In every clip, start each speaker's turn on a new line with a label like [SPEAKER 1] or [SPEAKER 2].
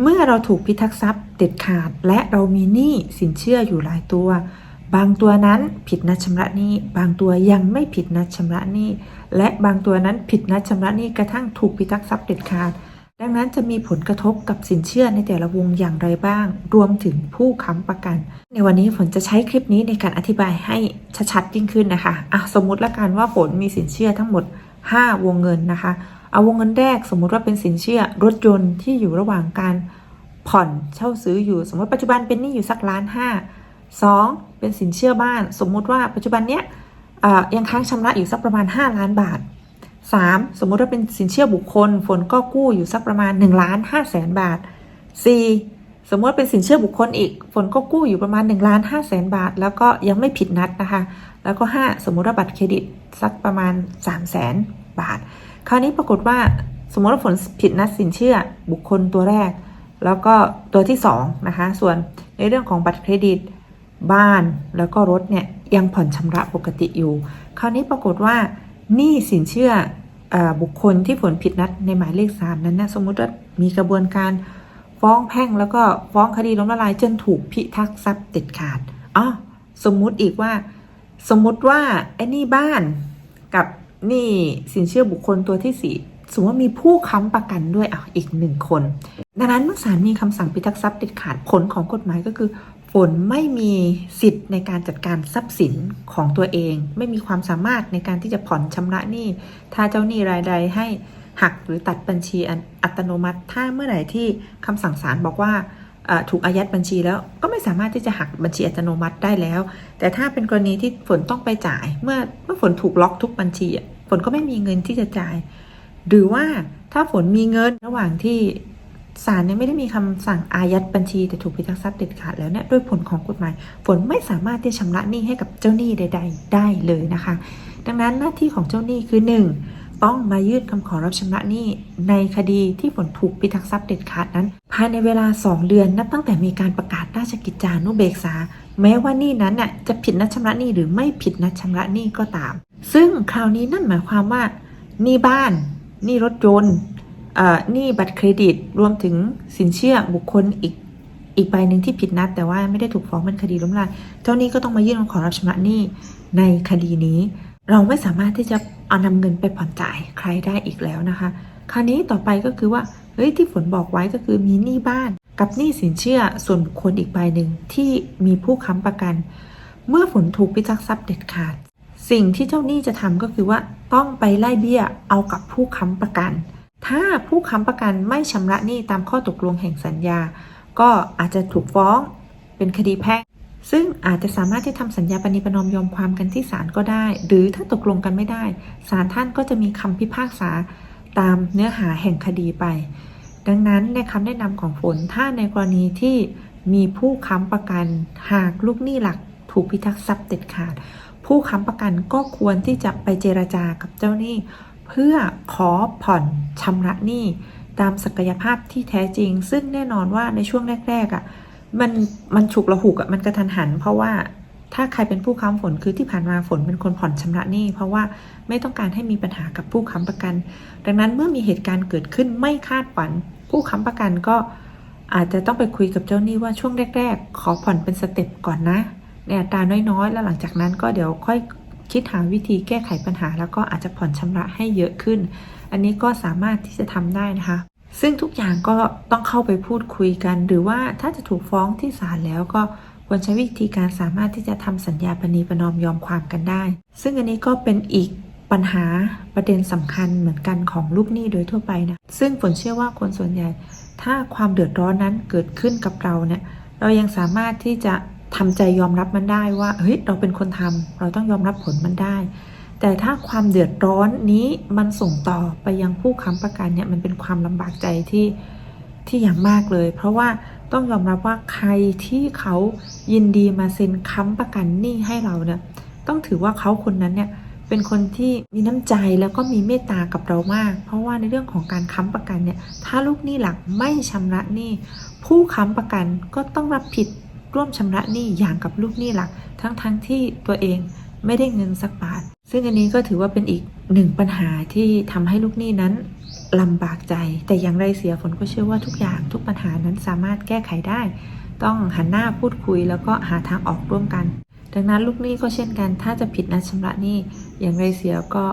[SPEAKER 1] เมื่อเราถูกพิทักษ์ทรัพย์เด็ดขาด และเรามีหนี้สินเชื่ออยู่หลายตัว บางตัวนั้นผิดนัดชำระหนี้ บางตัวยังไม่ผิดนัดชำระหนี้ และบางตัวนั้นผิดนัดชำระหนี้กระทั่งถูกพิทักษ์ทรัพย์เด็ดขาด ดังนั้นจะมีผลกระทบกับสินเชื่อในแต่ละวงอย่างไรบ้าง รวมถึงผู้ค้ำประกัน ในวันนี้ฝนจะใช้คลิปนี้ในการอธิบายให้ชัดๆยิ่งขึ้นนะคะอะสมมุติละกันว่าฝนมีสินเชื่อทั้งหมด 5 วงเงินนะคะ เอาวงเงินแรกสมมุติว่าเป็นสินเชื่อรถยนต์ที่อยู่ระหว่างการผ่อนเช่าซื้ออยู่ สมมติปัจจุบันเป็นหนี้อยู่สักล้านห้าสองเป็นสินเชื่อบ้าน สมมุติว่าปัจจุบันเนี้ยอ่ายังค้างชำระอยู่สักประมาณ 5 ล้านบาท 3. สมมุติว่าเป็นสินเชื่อบุคคล ฝนก็กู้อยู่สักประมาณ1ล้าน5แสนบาท 4. สมมติว่าเป็นสินเชื่อบุคคลอีก ฝนก็กู้อยู่ประมาณ1ล้าน5แสนบาท แล้วก็ยังไม่ผิดนัดนะคะ แล้วก็ 5 สมมุติว่าบัตรเครดิตสักประมาณ3แสน บาท คราวนี้ปรากฏว่าสมมติว่าฝนผิดนัดสินเชื่อบุคคลตัวแรก แล้วก็ตัวที่2นะคะ ส่วนในเรื่องของบัตรเครดิตบ้านแล้วก็รถเนี่ยยังผ่อนชำระปกติอยู่ คราวนี้ปรากฏว่าหนี้สินเชื่อออบุคคลที่ฝนผิดนัดในหมายเลข 3 นั้นนะสมมุติว่ามีกระบวนการฟ้องแพ่งแล้วก็ฟ้องคดีล้มละลายจนถูกพิทักษ์ทรัพย์เด็ดขาดอ๋อสมมุติอีกว่า สมมุติว่าไอ้นี่บ้านกับ นี้สินเชื่อบุคคลตัวที่สี่สมมติว่ามีผู้ค้ำประกันด้วยอะอีกหนึ่งคน ดังนั้นเมื่อศาลมีคำสั่งพิทักษ์ทรัพย์เด็ดขาดผลของกฎหมายก็คือฝนไม่มีสิทธิ์ในการจัดการทรัพย์สินของตัวเอง ไม่มีความสามารถในการที่จะผ่อนชำระหนี้ ถ้าเจ้าหนี้รายใดให้หักหรือตัดบัญชีอัตโนมัติ ถ้าเมื่อไหร่ที่คำสั่งศาลบอกว่าถูกอายัดบัญชีแล้วก็ไม่สามารถที่จะหักบัญชีอัตโนมัติได้แล้ว แต่ถ้าเป็นกรณีที่ฝนต้องไปจ่าย เมื่อเมื่อฝนถูกล็อกทุกบัญชีอะ ฝนก็ไม่มีเงินที่จะจ่าย หรือว่าถ้าฝนมีเงินระหว่างที่ศาลเนี่ยไม่ได้มีคำสั่งอายัดบัญชีแต่ถูกพิทักษ์ทรัพย์เด็ดขาดแล้วเนี่ยด้วยผลของกฎหมาย ฝนไม่สามารถที่จะชำระหนี้ให้กับเจ้าหนี้ใด ๆ ได้เลยนะคะ ดังนั้นหน้าที่ของเจ้าหนี้คือ 1. ต้องมายื่นคำขอรับชำระหนี้ในคดีที่ฝนถูกพิทักษ์ทรัพย์เด็ดขาดนั้น ภายในเวลา 2 เดือนนับตั้งแต่มีการประกาศราชกิจจานุเบกษา แม้ว่าหนี้นั้นน่ะจะผิดนัดชำระหนี้หรือไม่ผิดนัดชำระหนี้ก็ตาม ซึ่งคราวนี้นั่นหมายความว่าหนี้บ้านหนี้รถยนต์หนี้บัตรเครดิตรวมถึงสินเชื่อบุคคลอีกอีกใบหนึ่งที่ผิดนัด แต่ว่าไม่ได้ถูกฟ้องเป็นคดีล้มละลายเจ้าหนี้ก็ต้องมายื่นขอรับชำระหนี้ในคดีนี้ เราไม่สามารถที่จะเอานำเงินไปผ่อนจ่ายใครได้อีกแล้วนะคะ คราวนี้ต่อไปก็คือว่าเฮ้ยที่ฝนบอกไว้ก็คือมีหนี้บ้านกับหนี้สินเชื่อส่วนบุคคลอีกใบหนึ่งที่มีผู้ค้ำประกัน เมื่อฝนถูกพิทักษ์ทรัพย์เด็ดขาด สิ่งที่เจ้าหนี้จะทำก็คือว่าต้องไปไล่เบี้ยเอากับผู้ค้ำประกัน ถ้าผู้ค้ำประกันไม่ชำระหนี้ตามข้อตกลงแห่งสัญญา ก็อาจจะถูกฟ้องเป็นคดีแพ่งซึ่งอาจจะสามารถที่ทำสัญญาปณิประนอมยอมความกันที่ศาลก็ได้ หรือถ้าตกลงกันไม่ได้ศาลท่านก็จะมีคำพิพากษาตามเนื้อหาแห่งคดีไป ดังนั้นในคำแนะนำของฝนถ้าในกรณีที่มีผู้ค้ำประกันหากลูกหนี้หลักถูกพิทักษ์ทรัพย์เด็ดขาด ผู้ค้ำประกันก็ควรที่จะไปเจรจากับเจ้าหนี้ เพื่อขอผ่อนชำระหนี้ ตามศักยภาพที่แท้จริง ซึ่งแน่นอนว่าในช่วงแรกๆอะ่ะมันมันฉุกละหุกอะ่ะมันกระทันหัน เพราะว่าถ้าใครเป็นผู้ค้ำฝนคือที่ผ่านมาฝนเป็นคนผ่อนชำระหนี้เพราะว่าไม่ต้องการให้มีปัญหากับผู้ค้ำประกัน ดังนั้นเมื่อมีเหตุการณ์เกิดขึ้นไม่คาดฝัน ผู้ค้ำประกันก็อาจจะต้องไปคุยกับเจ้าหนี้ว่าช่วงแรก ๆ ขอผ่อนเป็นสเต็ปก่อนนะ ในอัตราน้อยๆ แล้วหลังจากนั้นก็เดี๋ยวค่อยคิดหาวิธีแก้ไขปัญหา แล้วก็อาจจะผ่อนชำระให้เยอะขึ้น อันนี้ก็สามารถที่จะทำได้นะคะ ซึ่งทุกอย่างก็ต้องเข้าไปพูดคุยกัน หรือว่าถ้าจะถูกฟ้องที่ศาลแล้วก็ควรใช้วิธีการสามารถที่จะทำสัญญาปณีประนอมยอมความกันได้ ซึ่งอันนี้ก็เป็นอีกปัญหาประเด็นสำคัญเหมือนกันของลูกหนี้โดยทั่วไปนะ ซึ่งฝนเชื่อว่าคนส่วนใหญ่ ถ้าความเดือดร้อนนั้นเกิดขึ้นกับเราเนี่ย เรายังสามารถที่จะ ทำใจยอมรับมันได้ว่าเฮ้ยเราเป็นคนทำเราต้องยอมรับผลมันได้ แต่ถ้าความเดือดร้อนนี้มันส่งต่อไปยังผู้ค้ำประกันเนี่ยมันเป็นความลำบากใจที่ที่อย่างมากเลย เพราะว่าต้องยอมรับว่าใครที่เขายินดีมาเซ็นค้ำประกันหนี้ให้เราเนี่ยต้องถือว่าเขาคนนั้นเนี่ยเป็นคนที่มีน้ำใจแล้วก็มีเมตตากับเรามาก เพราะว่าในเรื่องของการค้ำประกันเนี่ยถ้าลูกหนี้หลักไม่ชำระหนี้ผู้ค้ำประกันก็ต้องรับผิด ร่วมชำระหนี้อย่างกับลูกหนี้หลัก ทั้งๆทที่ตัวเองไม่ได้เงินสักบาท ซึ่งอันนี้ก็ถือว่าเป็นอีกหนึ่งปัญหาที่ทำให้ลูกหนี้นั้นลำบากใจ แต่อย่างไรเสียฝนก็เชื่อว่าทุกอย่างทุกปัญหานั้นสามารถแก้ไขได้ ต้องหันหน้าพูดคุยแล้วก็หาทางออกร่วมกัน ดังนั้นลูกหนี้ก็เช่นกัน ถ้าจะผิดนัดชำระหนี้ อย่างไรเสียก็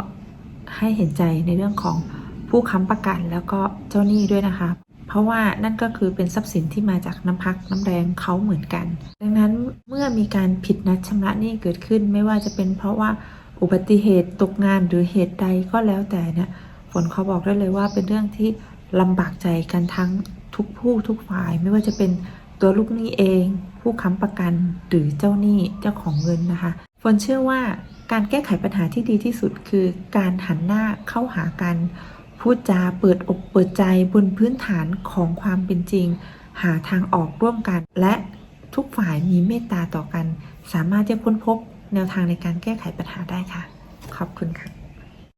[SPEAKER 1] ให้เห็นใจในเรื่องของผู้ค้ำประกันแล้วก็เจ้าหนี้ด้วยนะคะ เพราะว่านั่นก็คือเป็นทรัพย์สินที่มาจากน้ำพักน้ำแรงเขาเหมือนกัน ดังนั้นเมื่อมีการผิดนัดชำระหนี้เกิดขึ้น ไม่ว่าจะเป็นเพราะว่าอุบัติเหตุตกงานหรือเหตุใดก็แล้วแต่เนี่ยฝนเขาบอกได้เลยว่าเป็นเรื่องที่ลำบากใจกันทั้งทุกผู้ทุกฝ่าย ไม่ว่าจะเป็นตัวลูกหนี้เอง ผู้ค้ำประกันหรือเจ้าหนี้เจ้าของเงินนะคะฝนเชื่อว่าการแก้ไขปัญหาที่ดีที่สุดคือการหันหน้าเข้าหากัน พูดจาเปิดอกเปิดใจบนพื้นฐานของความเป็นจริง หาทางออกร่วมกัน และทุกฝ่ายมีเมตตาต่อกัน สามารถจะค้นพบแนวทางในการแก้ไขปัญหาได้ค่ะ ขอบคุณค่ะ